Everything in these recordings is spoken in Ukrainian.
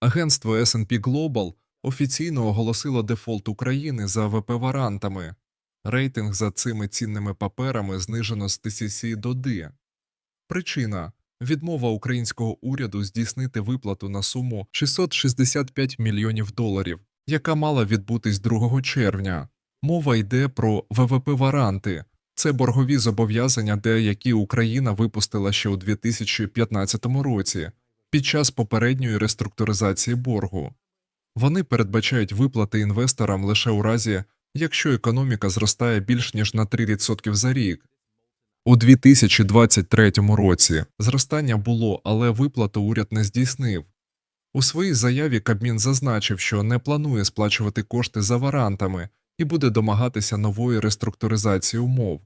Агентство S&P Global офіційно оголосило дефолт України за ВП-варантами. Рейтинг за цими цінними паперами знижено з TCC до D. Причина відмова українського уряду здійснити виплату на суму 665 мільйонів доларів, яка мала відбутись 2 червня. Мова йде про ВВП-варанти. Це боргові зобов'язання, деякі Україна випустила ще у 2015 році під час попередньої реструктуризації боргу. Вони передбачають виплати інвесторам лише у разі, якщо економіка зростає більш ніж на 3% за рік. У 2023 році зростання було, але виплату уряд не здійснив. У своїй заяві Кабмін зазначив, що не планує сплачувати кошти за варантами і буде домагатися нової реструктуризації умов.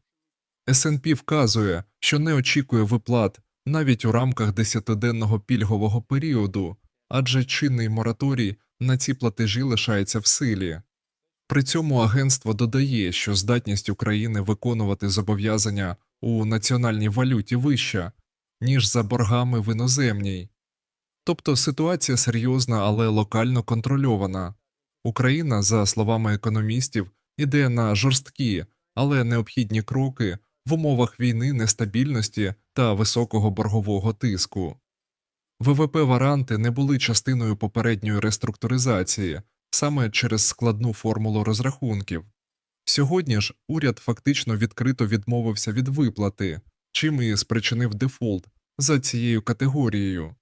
СНП вказує, що не очікує виплат навіть у рамках десятиденного пільгового періоду, адже чинний мораторій на ці платежі лишається в силі. При цьому агентство додає, що здатність України виконувати зобов'язання у національній валюті вища, ніж за боргами в іноземній. Тобто ситуація серйозна, але локально контрольована. Україна, за словами економістів, іде на жорсткі, але необхідні кроки в умовах війни, нестабільності та високого боргового тиску. ВВП-варанти не були частиною попередньої реструктуризації саме через складну формулу розрахунків. Сьогодні ж уряд фактично відкрито відмовився від виплати, чим і спричинив дефолт за цією категорією.